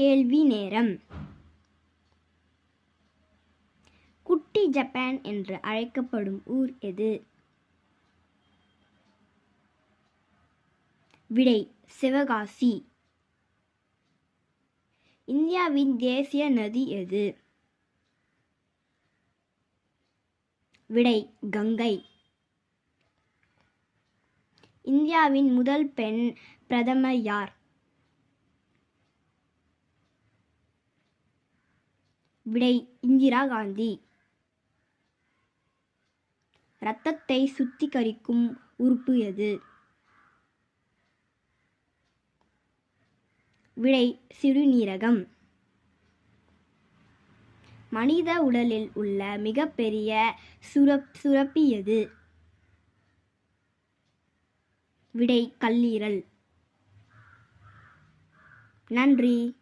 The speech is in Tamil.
கேள்வி நேரம். குட்டி ஜப்பான் என்று அழைக்கப்படும் ஊர் எது? விடை சிவகாசி. இந்தியாவின் தேசிய நதி எது? விடை கங்கை. இந்தியாவின் முதல் பெண் பிரதமர் யார்? விடை இந்திரா காந்தி. இரத்தத்தை சுத்திகரிக்கும் உறுப்பு எது? விடை சிறுநீரகம். மனித உடலில் உள்ள மிகப்பெரிய சுரப் சுரப்பி எது? விடை கல்லீரல். நன்றி.